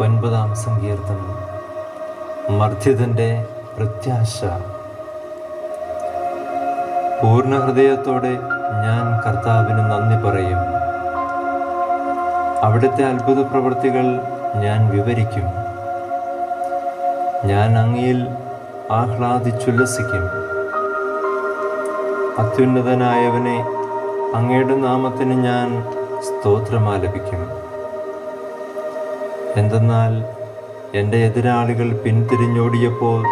ഒൻപതാം സങ്കീർത്തനം. മർദ്ദിതന്റെ പ്രത്യാശ. പൂർണ ഹൃദയത്തോടെ ഞാൻ കർത്താവിന് നന്ദി പറയും. അവിടുത്തെ അത്ഭുത പ്രവൃത്തികൾ ഞാൻ വിവരിക്കും. ഞാൻ അങ്ങയിൽ ആഹ്ലാദിച്ചുല്ലസിക്കും. അത്യുന്നതനായവനെ അങ്ങയുടെ നാമത്തിന് ഞാൻ സ്തോത്രമാലപിക്കും. എന്തെന്നാൽ എന്റെ എതിരാളികൾ പിന്തിരിഞ്ഞോടിയപ്പോൾ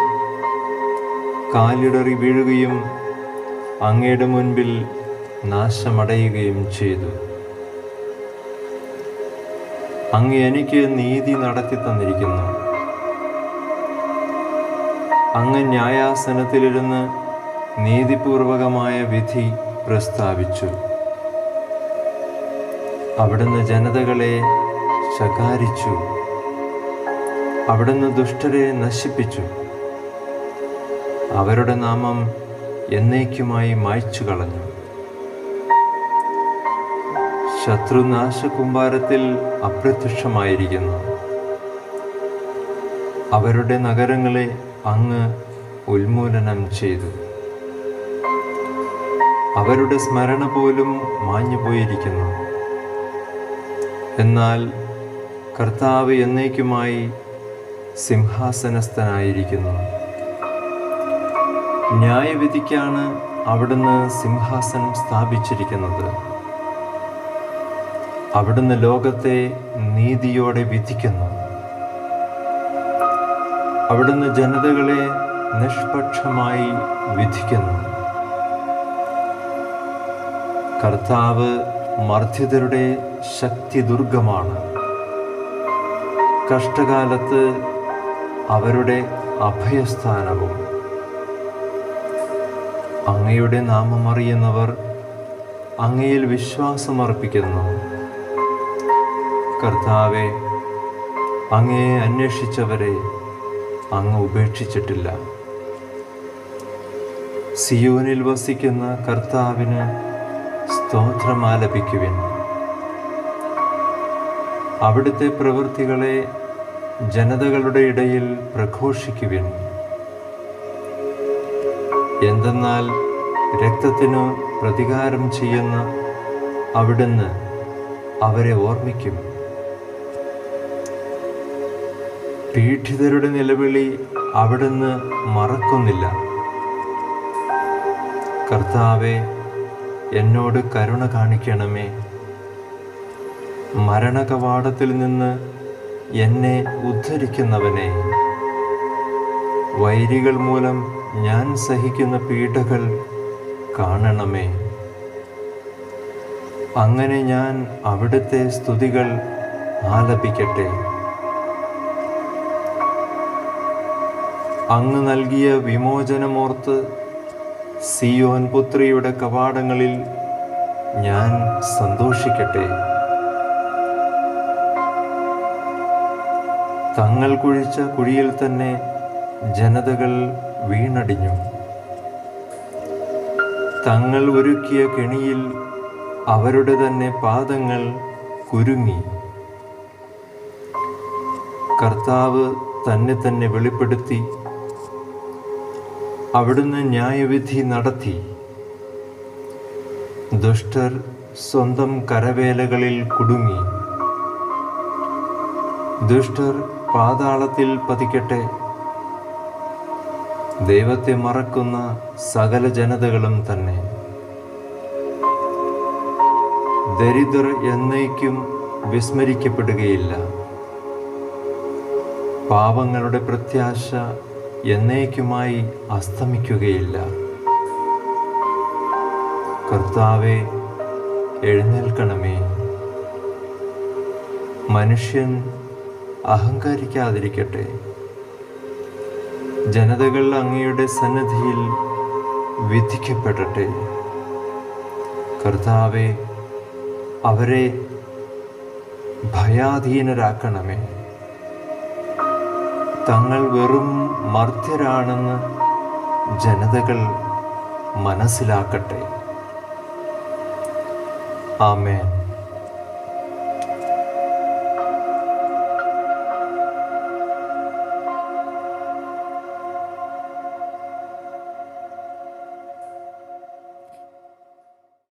കാലിടറി വീഴുകയും അങ്ങയുടെ മുൻപിൽ നാശമടയുകയും ചെയ്തു. അങ്ങ് എനിക്ക് നീതി നടത്തി തന്നിരിക്കുന്നു. അങ്ങ് ന്യായാസനത്തിലിരുന്ന് നീതിപൂർവകമായ വിധി പ്രസ്താവിച്ചു. അവിടുന്ന് ജനതകളെ ശകാരിച്ചു. അവിടുന്ന് ദുഷ്ടരെ നശിപ്പിച്ചു. അവരുടെ നാമം എന്നേക്കുമായി മായ്ച്ചു കളഞ്ഞു. ശത്രുനാശ കുമ്പാരത്തിൽ അപ്രത്യക്ഷമായിരിക്കുന്നു. അവരുടെ നഗരങ്ങളെ അങ്ങ് ഉന്മൂലനം ചെയ്തു. അവരുടെ സ്മരണ പോലും മാഞ്ഞുപോയിരിക്കുന്നു. എന്നാൽ കർത്താവ് എന്നേക്കുമായി സിംഹാസനസ്ഥനായിരിക്കുന്നു. ന്യായവിധിക്കാണ് അവിടുന്ന് സിംഹാസനം സ്ഥാപിച്ചിരിക്കുന്നത്. അവിടുന്ന് ലോകത്തെ നീതിയോടെ വിധിക്കുന്നു. അവിടുന്ന് ജനതകളെ നിഷ്പക്ഷമായി വിധിക്കുന്നു. കർത്താവ് മർദ്ദിതരുടെ ശക്തി ദുർഗമാണ് കഷ്ടകാലത്ത് അവരുടെ അഭയസ്ഥാനവും. അങ്ങയുടെ നാമമറിയുന്നവർ അങ്ങയിൽ വിശ്വാസമർപ്പിക്കുന്നു. കർത്താവെ അങ്ങയെ അന്വേഷിച്ചവരെ അങ്ങ് ഉപേക്ഷിച്ചിട്ടില്ല. സിയോനിൽ വസിക്കുന്ന കർത്താവിന് സ്തോത്രമാലപിക്കുവിൻ. അവിടുത്തെ പ്രവൃത്തികളെ ജനതകളുടെ ഇടയിൽ പ്രഘോഷിക്കുവിൻ. എന്തെന്നാൽ രക്തത്തിനു പ്രതികാരം ചെയ്യുന്ന അവിടുന്ന് അവരെ ഓർമ്മിക്കും. പീഡിതരുടെ നിലവിളി അവിടുന്ന് മറക്കുന്നില്ല. കർത്താവെ എന്നോട് കരുണ കാണിക്കണമേ. മരണകവാടത്തിൽ നിന്ന് എന്നെ ഉദ്ധരിക്കുന്നവനെ. വൈരികൾ മൂലം ഞാൻ സഹിക്കുന്ന പീഡകൾ കാണണമേ. അങ്ങനെ ഞാൻ അവിടുത്തെ സ്തുതികൾ ആലപിക്കട്ടെ. അങ്ങ് നൽകിയ വിമോചനമോർത്ത് സിയോൻ പുത്രിയുടെ കവാടങ്ങളിൽ ഞാൻ സന്തോഷിക്കട്ടെ. തങ്ങൾ കുഴിച്ച കുഴിയിൽ തന്നെ ജനതകൾ വീണടിഞ്ഞു. തങ്ങൾ ഒരുക്കിയ കെണിയിൽ അവരുടെ തന്നെ പാദങ്ങൾ കുരുങ്ങി. കർത്താവ് തന്നെ തന്നെ വെളിപ്പെടുത്തി അവിടുന്ന് ന്യായവിധി നടത്തി. ദുഷ്ടർ സ്വന്തം കരവേലകളിൽ കുടുങ്ങി. ദുഷ്ടർ പാതാളത്തിൽ പതിക്കട്ടെ. ദൈവത്തെ മറക്കുന്ന സകല ജനതകളും തന്നെ. ദരിദ്രർ എന്നേക്കും വിസ്മരിക്കപ്പെടുകയില്ല. പാവങ്ങളുടെ പ്രത്യാശ എന്നേക്കുമായി അസ്തമിക്കുകയില്ല. കർത്താവെ എഴുന്നേൽക്കണമേ. മനുഷ്യൻ അഹങ്കരിക്കാതിരിക്കട്ടെ. ജനതകൾ അങ്ങയുടെ സന്നദ്ധിയിൽ വിധിക്കപ്പെടട്ടെ. കർത്താവെ അവരെ ഭയാധീനരാക്കണമേ. തങ്ങൾ വെറും മർത്യരാണെന്ന് ജനതകൾ മനസ്സിലാക്കട്ടെ. ആമേൻ.